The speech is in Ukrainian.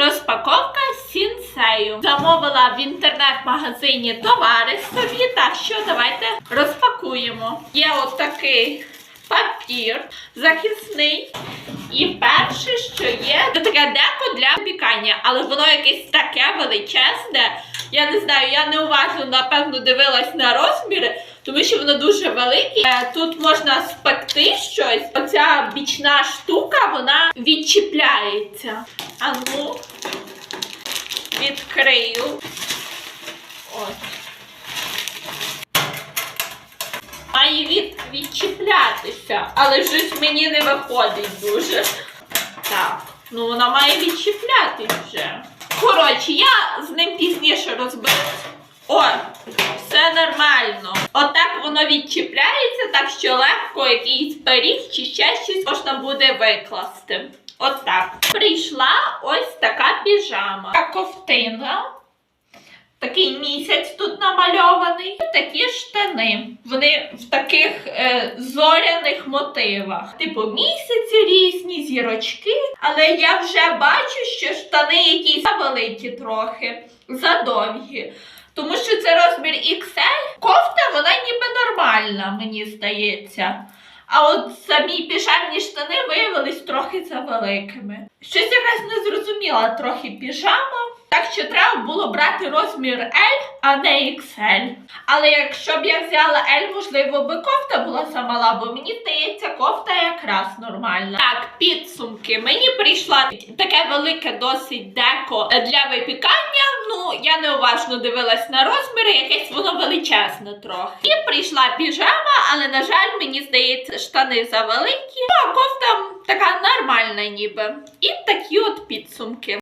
Розпаковка сінсею. Замовила в інтернет-магазині товари так що давайте розпакуємо. Є отакий папір захисний. І перше, що є, це таке деко для пікання, але воно якесь таке величезне. Я не знаю, я неуважно, напевно, дивилась на розміри, тому що воно дуже велике. Е, Тут можна спекти щось. Оця бічна штука, вона відчіпляється. А ну, відкрию. Ось. Має від, відчіплятися, але щось мені не виходить дуже. Так, ну вона має відчіпляти вже. Коротше, я з ним пізніше розберусь. О, все нормально. Отак воно відчіпляється, так що легко якийсь пиріг чи ще щось можна буде викласти. Отак. Прийшла ось така піжама. Така ковтина. Такий місяць тут намальований. І такі штани. Вони в таких е, зоряних мотивах. Типу місяці різні, зірочки. Але я вже бачу, що штани якісь великі трохи, задовгі. Тому що це розмір XL. Кофта, вона ніби нормальна, мені здається. А от самі піжамні штани виявились трохи завеликими. Щось якась незрозуміла трохи піжама. Так що треба було брати розмір L, а не XL. Але якщо б я взяла L, можливо, би кофта була замала, бо мені здається, кофта якраз нормальна. Так, підсумки. Мені прийшла таке велике досить деко для випікання. Ну, я неуважно дивилась на розміри, якесь воно величезне трохи. І прийшла піжама, але, на жаль, мені здається, штани завеликі. Ну, а кофта така нормальна ніби. І такі от підсумки.